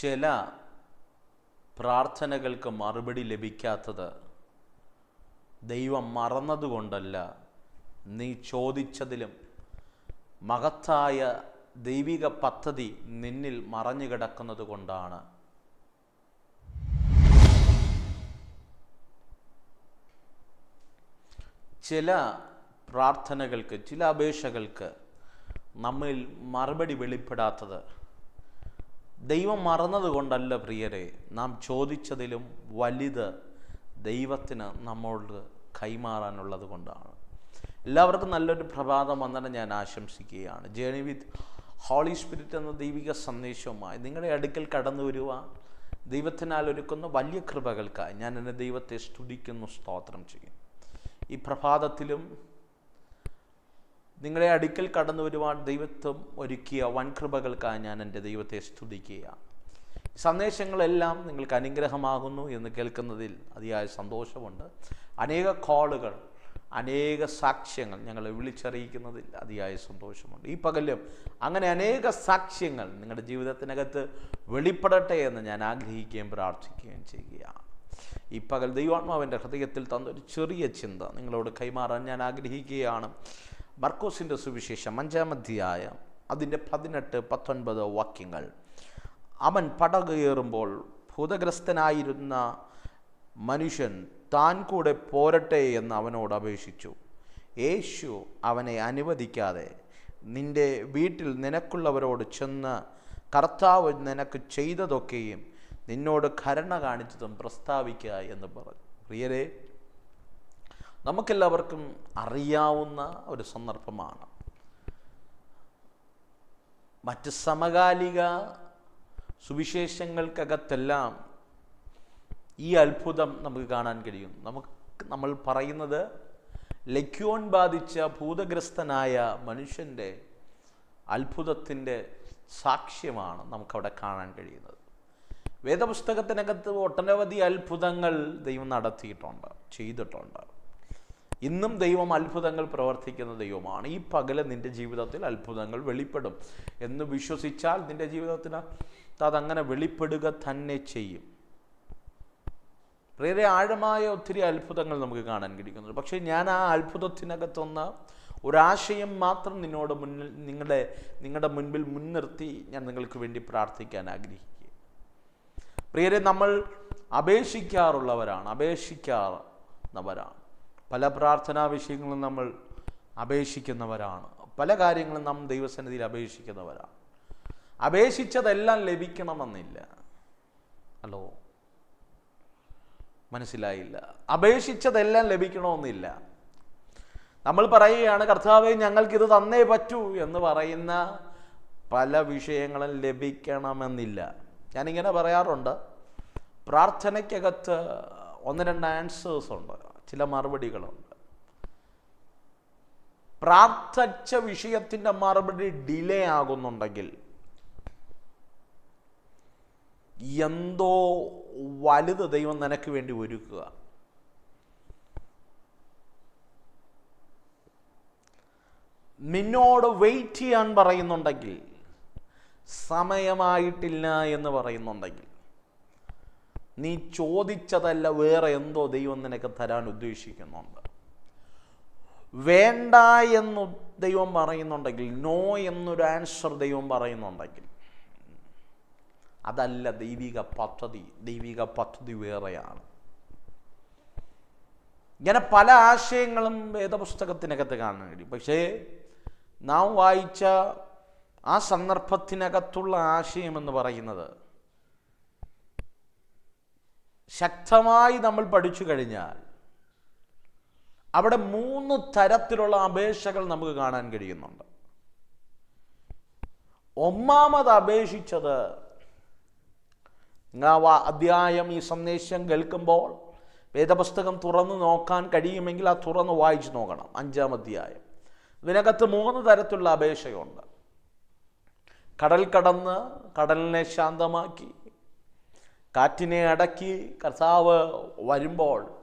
ചില പ്രാർത്ഥനകൾക്ക് മറുപടി ലഭിക്കാത്തത് ദൈവം മറന്നതുകൊണ്ടല്ല നീ ചോദിച്ചതിലും മഹത്തായ ദൈവിക പദ്ധതി നിന്നിൽ മറഞ്ഞു കിടക്കുന്നത് കൊണ്ടാണ്. ചില പ്രാർത്ഥനകൾക്ക് ചില അപേക്ഷകൾക്ക് നമ്മിൽ മറുപടി വെളിപ്പെടാത്തത് ദൈവം മറന്നത് കൊണ്ടല്ല പ്രിയരെ നാം ചോദിച്ചതിലും വലുത് ദൈവത്തിന് നമ്മളോട് കൈമാറാനുള്ളത് കൊണ്ടാണ്. എല്ലാവർക്കും നല്ലൊരു പ്രഭാതം വന്നിട്ട് ഞാൻ ആശംസിക്കുകയാണ്. ജേണി വിത്ത് ഹോളി സ്പിരിറ്റ് എന്ന ദൈവിക സന്ദേശവുമായി നിങ്ങളുടെ അടുക്കൽ കടന്നു വരുവാൻ ദൈവത്തിനാൽ ഒരുക്കുന്ന വലിയ കൃപകൾക്കായി ഞാൻ എന്റെ ദൈവത്തെ സ്തുതിക്കുന്നു സ്തോത്രം ചെയ്യും ഈ പ്രഭാതത്തിലും നിങ്ങളുടെ അടുക്കൽ കടന്നു വരുവാൻ ദൈവത്വം ഒരുക്കിയ വൻകൃപകൾക്കായി ഞാൻ എന്റെ ദൈവത്തെ സ്തുതിക്കുക സന്ദേശങ്ങളെല്ലാം നിങ്ങൾക്ക് അനുഗ്രഹമാകുന്നു എന്ന് കേൾക്കുന്നതിൽ അതിയായ സന്തോഷമുണ്ട്. അനേക കോളുകൾ അനേക സാക്ഷ്യങ്ങൾ ഞങ്ങളെ വിളിച്ചറിയിക്കുന്നതിൽ അതിയായ സന്തോഷമുണ്ട്. ഈ പകലും അങ്ങനെ അനേക സാക്ഷ്യങ്ങൾ നിങ്ങളുടെ ജീവിതത്തിനകത്ത് വെളിപ്പെടട്ടെ എന്ന് ഞാൻ ആഗ്രഹിക്കുകയും പ്രാർത്ഥിക്കുകയും ചെയ്യുക ഈ പകൽ ദൈവാത്മാവിന്റെ ഹൃദയത്തിൽ തന്നൊരു ചെറിയ ചിന്ത നിങ്ങളോട് കൈമാറാൻ ഞാൻ ആഗ്രഹിക്കുകയാണ്. മർക്കോസിന്റെ സുവിശേഷം അഞ്ചാം അധ്യായം അതിന്റെ പതിനെട്ട് പത്തൊൻപത് വാക്യങ്ങൾ. അവൻ പടകയേറുമ്പോൾ ഭൂതഗ്രസ്തനായിരുന്ന മനുഷ്യൻ താൻ കൂടെ പോരട്ടെ എന്ന് അവനോട് അപേക്ഷിച്ചു. യേശു അവനെ അനുവദിക്കാതെ നിന്റെ വീട്ടിൽ നിനക്കുള്ളവരോട് ചെന്ന് കർത്താവ് നിനക്ക് ചെയ്തതൊക്കെയും നിന്നോട് കരുണ കാണിച്ചതും പ്രസ്താവിക്കുക എന്ന് പറഞ്ഞു. പ്രിയരെ നമുക്കെല്ലാവർക്കും അറിയാവുന്ന ഒരു സന്ദർഭമാണ്. മറ്റ് സമകാലിക സുവിശേഷങ്ങൾക്കകത്തെല്ലാം ഈ അത്ഭുതം നമുക്ക് കാണാൻ കഴിയും. നമുക്ക് നമ്മൾ പറയുന്നത് ലക്യോൺ ബാധിച്ച ഭൂതഗ്രസ്തനായ മനുഷ്യന്റെ അത്ഭുതത്തിന്റെ സാക്ഷ്യമാണ് നമുക്കവിടെ കാണാൻ കഴിയുന്നത്. വേദപുസ്തകത്തിനകത്ത് ഒട്ടനവധി അത്ഭുതങ്ങൾ ദൈവം നടത്തിയിട്ടുണ്ട് ചെയ്തിട്ടുണ്ട്. ഇന്നും ദൈവം അത്ഭുതങ്ങൾ പ്രവർത്തിക്കുന്ന ദൈവമാണ്. ഈ പകൽ നിന്റെ ജീവിതത്തിൽ അത്ഭുതങ്ങൾ വെളിപ്പെടും. എന്ന് വിശ്വസിച്ചാൽ നിന്റെ ജീവിതത്തിന് അതങ്ങനെ വെളിപ്പെടുക തന്നെ ചെയ്യും. വളരെ ആഴമായ ഒത്തിരി അത്ഭുതങ്ങൾ നമുക്ക് കാണാൻ കഴിയുന്നുണ്ട്. പക്ഷേ ഞാൻ ആ അത്ഭുതത്തിനകത്തൊന്ന് ഒരാശയം മാത്രം നിന്നോട് മുന്നിൽ നിങ്ങളുടെ നിങ്ങളുടെ മുൻപിൽ മുൻനിർത്തി ഞാൻ നിങ്ങൾക്ക് വേണ്ടി പ്രാർത്ഥിക്കാൻ ആഗ്രഹിക്കുക പ്രിയരെ നമ്മൾ അപേക്ഷിക്കാറുള്ളവരാണ് അപേക്ഷിക്കാറുന്നവരാണ് പല പ്രാർത്ഥനാ വിഷയങ്ങളും നമ്മൾ അപേക്ഷിക്കുന്നവരാണ്. പല കാര്യങ്ങളും നാം ദൈവസന്നിധിയിൽ അപേക്ഷിക്കുന്നവരാണ്. അപേക്ഷിച്ചതെല്ലാം ലഭിക്കണമെന്നില്ല. ഹലോ? മനസ്സിലായില്ല. അപേക്ഷിച്ചതെല്ലാം ലഭിക്കണമെന്നില്ല. നമ്മൾ പറയുകയാണ് കർത്താവെ ഞങ്ങൾക്കിത് തന്നേ പറ്റൂ എന്ന് പറയുന്ന പല വിഷയങ്ങളും ലഭിക്കണമെന്നില്ല. ഞാനിങ്ങനെ പറയാറുണ്ട്. പ്രാർത്ഥനയ്ക്കകത്ത് ഒന്ന് രണ്ട് ആൻസേഴ്സ് ഉണ്ട്. ചില മറുപടികളുണ്ട്. പ്രാർത്ഥിച്ച വിഷയത്തിന്റെ മറുപടി ഡിലേ ആകുന്നുണ്ടെങ്കിൽ എന്തോ വലുത് ദൈവം നിനക്ക് വേണ്ടി ഒരുക്കുക. നിന്നോട് വെയിറ്റ് ചെയ്യാൻ പറയുന്നുണ്ടെങ്കിൽ സമയമായിട്ടില്ല എന്ന് പറയുന്നുണ്ടെങ്കിൽ നീ ചോദിച്ചതല്ല വേറെ എന്തോ ദൈവം നിനക്ക് തരാൻ ഉദ്ദേശിക്കുന്നുണ്ട്. വേണ്ട എന്ന് ദൈവം പറയുന്നുണ്ടെങ്കിൽ നോ എന്നൊരു ആൻസർ ദൈവം പറയുന്നുണ്ടെങ്കിൽ അതല്ല ദൈവിക പദ്ധതി ദൈവിക പദ്ധതി വേറെയാണ്. ഇങ്ങനെ പല ആശയങ്ങളും വേദപുസ്തകത്തിനകത്ത് കാണാൻ കഴിയും. പക്ഷേ നാം വായിച്ച ആ സന്ദർഭത്തിനകത്തുള്ള ആശയം എന്ന് പറയുന്നത് ശക്തമായി നമ്മൾ പഠിച്ചു കഴിഞ്ഞാൽ അവിടെ മൂന്ന് തരത്തിലുള്ള അപേക്ഷകൾ നമുക്ക് കാണാൻ കഴിയുന്നുണ്ട്. ഒന്നാമത് അപേക്ഷിച്ചത് അധ്യായം ഈ സന്ദേശം കേൾക്കുമ്പോൾ വേദപുസ്തകം തുറന്നു നോക്കാൻ കഴിയുമെങ്കിൽ ആ തുറന്ന് വായിച്ചു നോക്കണം അഞ്ചാം അധ്യായം. ഇതിനകത്ത് മൂന്ന് തരത്തിലുള്ള അപേക്ഷയുണ്ട്. കടൽ കടന്ന് കടലിനെ ശാന്തമാക്കി കാറ്റിനെ അടക്കി കർത്താവ് വരുമ്പോൾ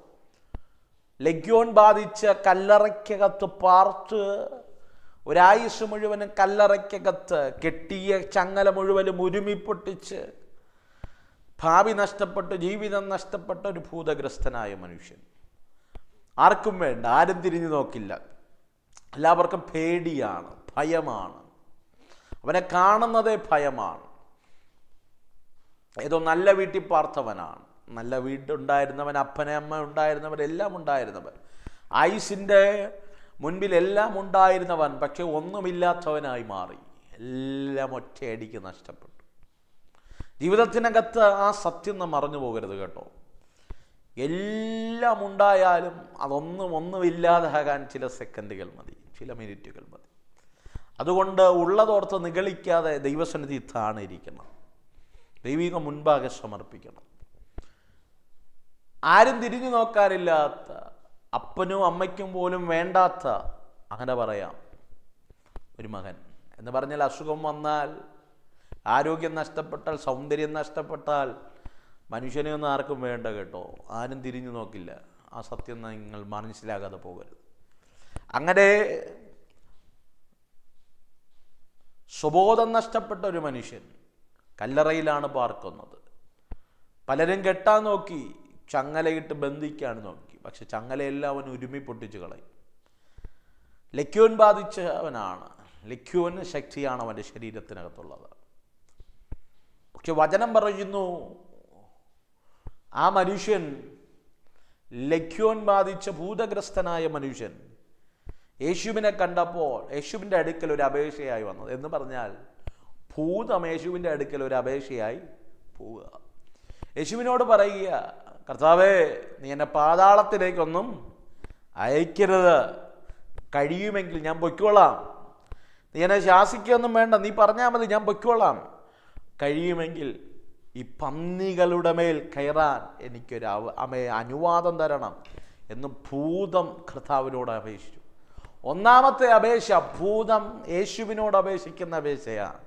ലഗ്യോൻ ബാധിച്ച കല്ലറയ്ക്കകത്ത് പാർത്ത് ഒരായുസ് മുഴുവനും കല്ലറയ്ക്കകത്ത് കെട്ടിയ ചങ്ങല മുഴുവനും ഉരുമിപ്പൊട്ടിച്ച് ഭാവി നഷ്ടപ്പെട്ട് ജീവിതം നഷ്ടപ്പെട്ട ഒരു ഭൂതഗ്രസ്തനായ മനുഷ്യൻ. ആർക്കും വേണ്ട ആരും തിരിഞ്ഞു നോക്കില്ല. എല്ലാവർക്കും പേടിയാണ് ഭയമാണ്. അവനെ കാണുന്നതേ ഭയമാണ്. ഏതോ നല്ല വീട്ടിൽ പാർത്തവനാണ്. നല്ല വീട്ടുണ്ടായിരുന്നവൻ അപ്പനെ അമ്മ ഉണ്ടായിരുന്നവരെല്ലാം ഉണ്ടായിരുന്നവൻ. ആയുസിന്റെ മുൻപിൽ എല്ലാം ഉണ്ടായിരുന്നവൻ പക്ഷെ ഒന്നുമില്ലാത്തവനായി മാറി. എല്ലാം ഒറ്റയടിക്ക് നഷ്ടപ്പെട്ടു. ജീവിതത്തിനകത്ത് ആ സത്യം നാം മറന്നു പോകരുത് കേട്ടോ. എല്ലാം ഉണ്ടായാലും അതൊന്നും ഒന്നുമില്ലാതാകാൻ ചില സെക്കൻഡുകൾ മതി ചില മിനിറ്റുകൾ മതി. അതുകൊണ്ട് ഉള്ളതോർത്ത് നിഗളിക്കാതെ ദൈവസന്നിധി താണിരിക്കണം ദൈവിക മുൻപാകെ സമർപ്പിക്കണം. ആരും തിരിഞ്ഞു നോക്കാറില്ലാത്ത അപ്പനും അമ്മയ്ക്കും പോലും വേണ്ടാത്ത അങ്ങനെ പറയാം ഒരു മകൻ. എന്ന് പറഞ്ഞാൽ അസുഖം വന്നാൽ ആരോഗ്യം നഷ്ടപ്പെട്ടാൽ സൗന്ദര്യം നഷ്ടപ്പെട്ടാൽ മനുഷ്യനെ ഒന്നും ആർക്കും വേണ്ട കേട്ടോ. ആരും തിരിഞ്ഞു നോക്കില്ല. ആ സത്യം നിങ്ങൾ മനസ്സിലാകാതെ പോകരുത്. അങ്ങനെ സ്വബോധം നഷ്ടപ്പെട്ട ഒരു മനുഷ്യൻ കല്ലറയിലാണ് പാർക്കുന്നത്. പലരും കെട്ടാൻ നോക്കി ചങ്ങലയിട്ട് ബന്ധിക്കാൻ നോക്കി. പക്ഷെ ചങ്ങലയെല്ലാം അവൻ ഉരുമി പൊട്ടിച്ചു കളയും. ലക്യോൻ ബാധിച്ചവനാണ്. ലക്യോന് ശക്തിയാണ് അവന്റെ ശരീരത്തിനകത്തുള്ളത്. പക്ഷെ വചനം പറയുന്നു ആ മനുഷ്യൻ ലക്യോൻ ബാധിച്ച ഭൂതഗ്രസ്തനായ മനുഷ്യൻ യേശുവിനെ കണ്ടപ്പോൾ യേശുവിന്റെ അടുക്കൽ ഒരു അപേക്ഷയായി വന്നത്. എന്ന് പറഞ്ഞാൽ ഭൂതം യേശുവിന്റെ അടുക്കൽ ഒരു അപേക്ഷയായി പോവുക. യേശുവിനോട് പറയുക കർത്താവേ നീ എന്നെ പാതാളത്തിലേക്കൊന്നും അയക്കരുത്. കഴിയുമെങ്കിൽ ഞാൻ പൊയ്ക്കോളാം നീ എന്നെ ശാസിക്കൊന്നും വേണ്ട. നീ പറഞ്ഞാൽ മതി ഞാൻ പൊയ്ക്കോളാം കഴിയുമെങ്കിൽ ഈ പന്നികളുടെ മേൽ കയറാൻ എനിക്കൊരു അവ അമേ അനുവാദം തരണം എന്ന് ഭൂതം കർത്താവിനോട് അപേക്ഷിച്ചു. ഒന്നാമത്തെ അപേക്ഷ ഭൂതം യേശുവിനോട് അപേക്ഷിക്കുന്ന അപേക്ഷയാണ്.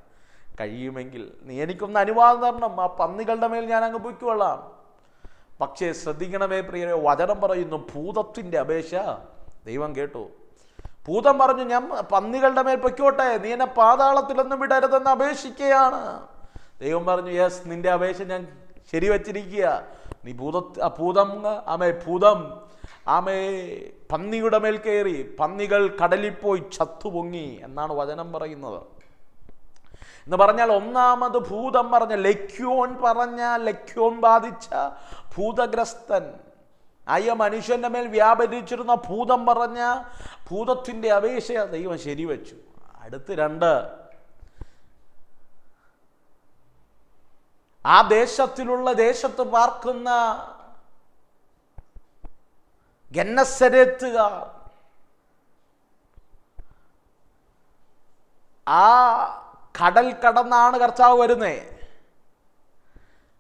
കഴിയുമെങ്കിൽ നീ എനിക്കൊന്ന് അനുവാദം തരണം. ആ പന്നികളുടെ മേൽ ഞാൻ അങ്ങ് പൊയ്ക്കൊള്ളാം. പക്ഷേ ശ്രദ്ധിക്കണമേ പ്രിയരെ വചനം പറയുന്നു ഭൂതത്തിന്റെ അപേക്ഷ. ദൈവം കേട്ടു. ഭൂതം പറഞ്ഞു ഞാൻ പന്നികളുടെ മേൽ പൊയ്ക്കോട്ടെ നീ എന്നെ പാതാളത്തിലൊന്നും വിടരുതെന്ന് അപേക്ഷിക്കുകയാണ് ദൈവം പറഞ്ഞു യെസ് നിന്റെ അപേക്ഷ ഞാൻ ശരിവച്ചിരിക്കുക. നീ ഭൂത ഭൂതം ആമേ ഭൂതം ആമേ പന്നിയുടെ മേൽ കയറി പന്നികൾ കടലിൽ പോയി ചത്തുപൊങ്ങി എന്നാണ് വചനം പറയുന്നത്. എന്ന് പറഞ്ഞാൽ ഒന്നാമത് ഭൂതം പറഞ്ഞ ലക്യോൻ പറഞ്ഞ ലക്യോൻ ബാധിച്ച ഭൂതഗ്രസ്തൻ. അയ്യ മനുഷ്യന്റെ മേൽ വ്യാപരിച്ചിരുന്ന ഭൂതം പറഞ്ഞ ഭൂതത്തിന്റെ അപേക്ഷ ദൈവം ശരിവെച്ചു. അടുത്ത് രണ്ട്. ആ ദേശത്തിലുള്ള ദേശത്ത് പാർക്കുന്ന ഗന്നസരത്തുകാർ ആ കടൽ കടന്നാണ് കർത്താവ് വരുന്നേ.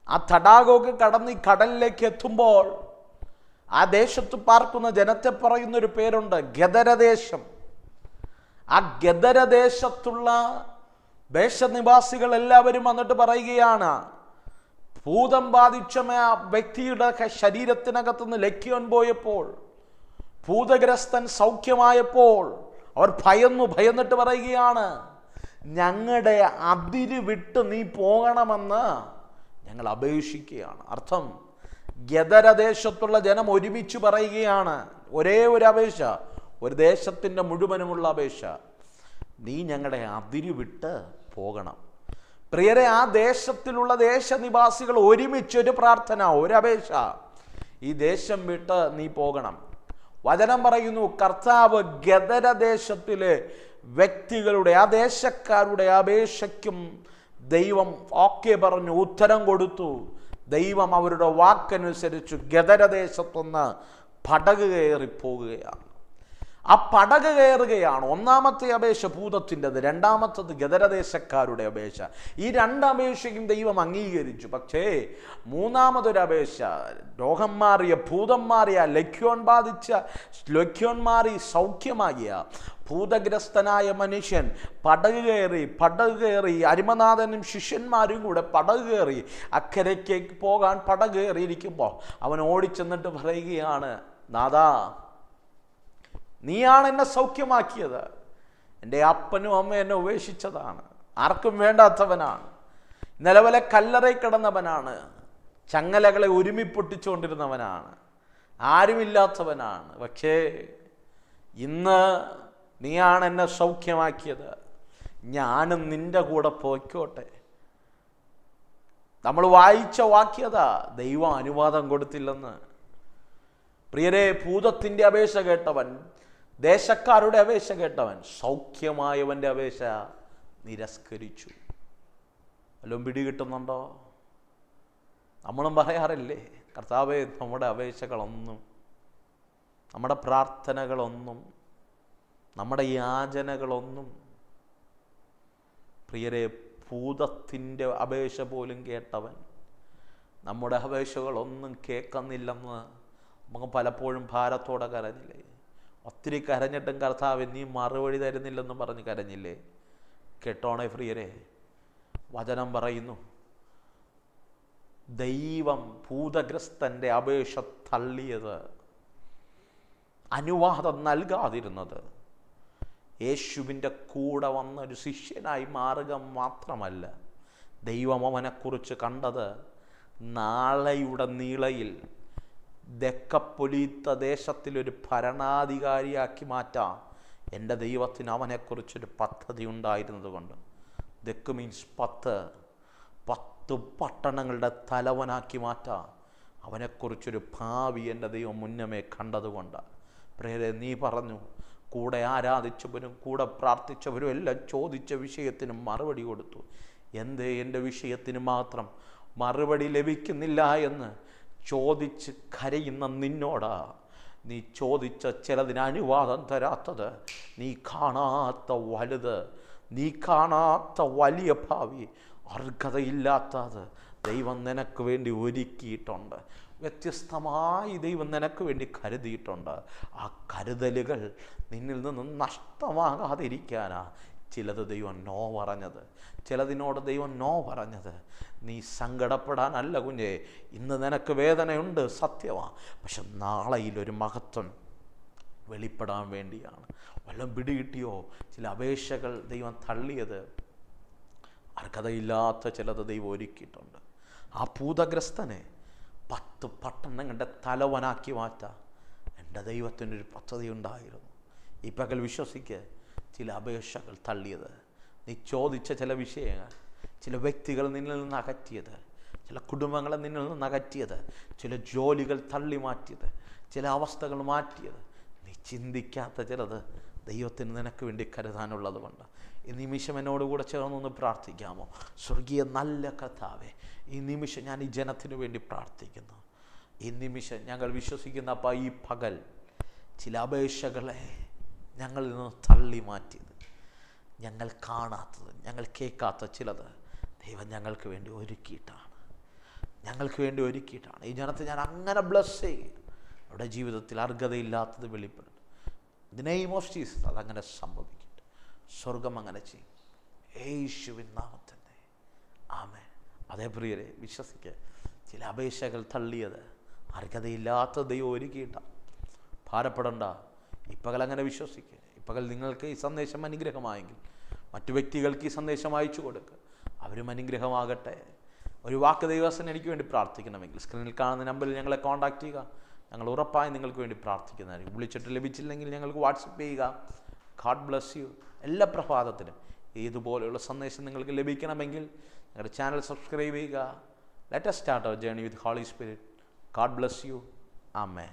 ആ തടാകമൊക്കെ കടന്ന് ഈ കടലിലേക്ക് എത്തുമ്പോൾ ആ ദേശത്ത് പാർക്കുന്ന ജനത്തെ പറയുന്നൊരു പേരുണ്ട് ഗദരദേശം. ആ ഗദരദേശത്തുള്ള ദേശനിവാസികൾ എല്ലാവരും വന്നിട്ട് പറയുകയാണ് ഭൂതം ബാധിച്ച ആ വ്യക്തിയുടെ ശരീരത്തിനകത്ത് ശരീരത്തിനകത്തുനിന്ന് ലക്ഷ്യം പോയപ്പോൾ ഭൂതഗ്രസ്തൻ സൗഖ്യമായപ്പോൾ അവർ ഭയന്നു ഭയന്നിട്ട് പറയുകയാണ് ഞങ്ങളുടെ അതിര് വിട്ട് നീ പോകണമെന്ന് ഞങ്ങൾ അപേക്ഷിക്കുകയാണ്. അർത്ഥം ഗതരദേശത്തുള്ള ജനം ഒരുമിച്ച് പറയുകയാണ്. ഒരേ ഒരു അപേക്ഷ ഒരു ദേശത്തിന്റെ മുഴുവനുമുള്ള അപേക്ഷ. നീ ഞങ്ങളുടെ അതിര് വിട്ട് പോകണം. പ്രിയരെ ആ ദേശത്തിലുള്ള ദേശനിവാസികൾ ഒരുമിച്ചൊരു പ്രാർത്ഥന ഒരു ഈ ദേശം വിട്ട് നീ പോകണം. വചനം പറയുന്നു കർത്താവ് ഗദരദേശത്തിലെ വ്യക്തികളുടെ ആ ദേശക്കാരുടെ അപേക്ഷയ്ക്കും ദൈവം ഓക്കെ പറഞ്ഞു ഉത്തരം കൊടുത്തു. ദൈവം അവരുടെ വാക്കനുസരിച്ച് ഗദരദേശത്തുനിന്ന് പടക് കയറി പോകുകയാണ് ആ പടക കയറുകയാണ്. ഒന്നാമത്തെ അപേക്ഷ ഭൂതത്തിന്റെത് രണ്ടാമത്തത് ഗതരദേശക്കാരുടെ അപേക്ഷ. ഈ രണ്ട് അപേക്ഷയ്ക്കും ദൈവം അംഗീകരിച്ചു. പക്ഷേ മൂന്നാമതൊരു അപേക്ഷ രോഗം മാറിയ ഭൂതം മാറിയ ലഖ്യോൻ ബാധിച്ച ലഖ്യോൻ മാറി സൗഖ്യമാകിയ ഭൂതഗ്രസ്തനായ മനുഷ്യൻ പടക് കയറി പടക് കയറി അരിമനാഥനും ശിഷ്യന്മാരും കൂടെ പടക് കയറി അക്കരയ്ക്ക് പോകാൻ പടക് കയറിയിരിക്കുമ്പോൾ അവൻ ഓടിച്ചെന്നിട്ട് പറയുകയാണ് നാദാ നീയാണ് എന്നെ സൗഖ്യമാക്കിയത്. എന്റെ അപ്പനും അമ്മയും എന്നെ ഉപേക്ഷിച്ചതാണ്. ആർക്കും വേണ്ടാത്തവനാണ്. നിലവിലെ കല്ലറയിൽ കിടന്നവനാണ്. ചങ്ങലകളെ ഒരുമിപ്പൊട്ടിച്ചുകൊണ്ടിരുന്നവനാണ്. ആരുമില്ലാത്തവനാണ്. പക്ഷേ ഇന്ന് നീയാണ് എന്നെ സൗഖ്യമാക്കിയത്. ഞാനും നിന്റെ കൂടെ പോയിക്കോട്ടെ. നമ്മൾ വായിച്ച വാക്യത ദൈവം അനുവാദം കൊടുത്തില്ലെന്ന്. പ്രിയരെ ഭൂതത്തിന്റെ അപേക്ഷ കേട്ടവൻ ദേശക്കാരുടെ അപേക്ഷ കേട്ടവൻ സൗഖ്യമായവന്റെ അപേക്ഷ നിരസ്കരിച്ചു. വല്ലതും പിടികിട്ടുന്നുണ്ടോ നമ്മളും പറയാറില്ലേ കർത്താവെ നമ്മുടെ അപേക്ഷകളൊന്നും നമ്മുടെ പ്രാർത്ഥനകളൊന്നും നമ്മുടെ യാചനകളൊന്നും. പ്രിയരെ ഭൂതത്തിന്റെ അപേക്ഷ പോലും കേട്ടവൻ നമ്മുടെ അപേക്ഷകളൊന്നും കേൾക്കുന്നില്ലെന്ന് നമുക്ക് പലപ്പോഴും ഭാരത്തോടെ കരഞ്ഞില്ലേ ഒത്തിരി കരഞ്ഞിട്ടും കർത്താവ് നീ മറുപടി തരുന്നില്ലെന്ന് പറഞ്ഞ് കരഞ്ഞില്ലേ? കേട്ടോണേ ഫ്രിയരെ വചനം പറയുന്നു. ദൈവം ഭൂതഗ്രസ്തന്റെ അപേക്ഷ തള്ളിയത് അനുവാദം നൽകാതിരുന്നത്. യേശുവിന്റെ കൂടെ വന്ന ഒരു ശിഷ്യനായി മാറുക മാത്രമല്ല ദൈവം അവനെക്കുറിച്ച് കണ്ടത് നാളെയുടെ നീളയിൽ ദക്കപ്പൊലീത്ത ദേശത്തിലൊരു ഭരണാധികാരിയാക്കി മാറ്റാം. എന്റെ ദൈവത്തിന് അവനെക്കുറിച്ചൊരു പദ്ധതി ഉണ്ടായിരുന്നതുകൊണ്ട്. ദക്ക് മീൻസ് പത്ത് പത്ത് പട്ടണങ്ങളുടെ തലവനാക്കി മാറ്റാം. അവനെക്കുറിച്ചൊരു ഭാവി എന്റെ ദൈവം മുന്നമേ കണ്ടതുകൊണ്ട്. പ്രേരെ നീ പറഞ്ഞു കൂടെ ആരാധിച്ചവരും കൂടെ പ്രാർത്ഥിച്ചവരും എല്ലാം ചോദിച്ച വിഷയത്തിന് മറുപടി കൊടുത്തു. എന്തേ എന്റെ വിഷയത്തിന് മാത്രം മറുപടി ലഭിക്കുന്നില്ല എന്ന് ചോദിച്ച് കരയുന്ന നിന്നോട്. നീ ചോദിച്ച ചിലതിന് അനുവാദം തരാത്തത്. നീ കാണാത്ത വലുത്. നീ കാണാത്ത വലിയ ഭാവി. അർഹതയില്ലാത്തത് ദൈവം നിനക്ക് വേണ്ടി ഒരുക്കിയിട്ടുണ്ട്. വ്യത്യസ്തമായി ദൈവം നിനക്ക് വേണ്ടി കരുതിയിട്ടുണ്ട്. ആ കരുതലുകൾ നിന്നിൽ നിന്ന് നഷ്ടമാകാതിരിക്കാനാ ചിലത് ദൈവം നോ പറഞ്ഞത് ചിലതിനോട് ദൈവം നോ പറഞ്ഞത്. നീ സങ്കടപ്പെടാനല്ല കുഞ്ഞേ ഇന്ന് നിനക്ക് വേദനയുണ്ട് സത്യമാണ് പക്ഷെ നാളെയിലൊരു മഹത്വം വെളിപ്പെടാൻ വേണ്ടിയാണ്. വല്ലതും പിടികിട്ടിയോ? ചില അപേക്ഷകൾ ദൈവം തള്ളിയത് അർഹതയില്ലാത്ത ചിലത് ദൈവം ഒരുക്കിയിട്ടുണ്ട്. ആ ഭൂതഗ്രസ്തനെ പത്ത് പട്ടണങ്ങളുടെ തലവനാക്കി മാറ്റാം എന്റെ ദൈവത്തിനൊരു പദ്ധതി ഉണ്ടായിരുന്നു ഈ പകൽ വിശ്വസിക്ക്. ചില അപേക്ഷകൾ തള്ളിയത്. നീ ചോദിച്ച ചില വിഷയങ്ങൾ ചില വ്യക്തികൾ നിന്നിൽ നിന്ന് അകറ്റിയത് ചില കുടുംബങ്ങളെ നിന്നിൽ നിന്ന് അകറ്റിയത് ചില ജോലികൾ തള്ളി മാറ്റിയത് ചില അവസ്ഥകൾ മാറ്റിയത്. നീ ചിന്തിക്കാത്ത ചിലത് ദൈവത്തിന് നിനക്ക് വേണ്ടി കരുതാനുള്ളത് കൊണ്ട്. ഈ നിമിഷം എന്നോടുകൂടെ ചേർന്നൊന്ന് പ്രാർത്ഥിക്കാമോ? സ്വർഗീയ നല്ല കർത്താവേ ഈ നിമിഷം ഞാൻ ഈ ജനത്തിനു വേണ്ടി പ്രാർത്ഥിക്കുന്നു. ഈ നിമിഷം ഞങ്ങൾ വിശ്വസിക്കുന്ന അപ്പം ഈ പകൽ ചില അപേക്ഷകളെ ഞങ്ങളിൽ നിന്ന് തള്ളി മാറ്റിയത് ഞങ്ങൾ കാണാത്തത് ഞങ്ങൾ കേൾക്കാത്ത ചിലത് ദൈവം ഞങ്ങൾക്ക് വേണ്ടി ഒരുക്കിയിട്ടാണ്. ഞങ്ങൾക്ക് വേണ്ടി ഒരുക്കിയിട്ടാണ്. ഈ ജനത്തെ ഞാൻ അങ്ങനെ ബ്ലസ് ചെയ്യും. അവരുടെ ജീവിതത്തിൽ അർഹതയില്ലാത്തത് വെളിപ്പെടും. ഓഫ് ജീസസ് അതങ്ങനെ സംഭവിക്കട്ടെ സ്വർഗം അങ്ങനെ ചെയ്യും. യേശുവിൻ നാമത്തിന്റെ. ആമേ അതേ പ്രിയരെ വിശ്വസിക്കുക ചില അപേക്ഷകൾ തള്ളിയത് അർഹതയില്ലാത്ത ദൈവം ഒരുക്കിയിട്ടാണ്. ഭാരപ്പെടണ്ട. ഇപ്പകൽ അങ്ങനെ വിശ്വസിക്കുക ഇപ്പകൽ നിങ്ങൾക്ക് ഈ സന്ദേശം അനുഗ്രഹമായെങ്കിൽ മറ്റു വ്യക്തികൾക്ക് ഈ സന്ദേശം അയച്ചു കൊടുക്കുക അവരും അനുഗ്രഹമാകട്ടെ. ഒരു വാക്ക് ദൈവസന എനിക്ക് വേണ്ടി പ്രാർത്ഥിക്കണമെങ്കിൽ സ്ക്രീനിൽ കാണുന്ന നമ്പറിൽ ഞങ്ങളെ കോൺടാക്റ്റ് ചെയ്യുക. ഞങ്ങൾ ഉറപ്പായി നിങ്ങൾക്ക് വേണ്ടി പ്രാർത്ഥിക്കുന്നതായിരിക്കും. വിളിച്ചിട്ട് ലഭിച്ചില്ലെങ്കിൽ ഞങ്ങൾക്ക് വാട്സപ്പ് ചെയ്യുക. God bless you. എല്ലാ പ്രഭാതത്തിനും ഇതുപോലെയുള്ള സന്ദേശം നിങ്ങൾക്ക് ലഭിക്കണമെങ്കിൽ ഞങ്ങളുടെ ചാനൽ സബ്സ്ക്രൈബ് ചെയ്യുക. Let start our journey with Holy Spirit God bless you ആമേ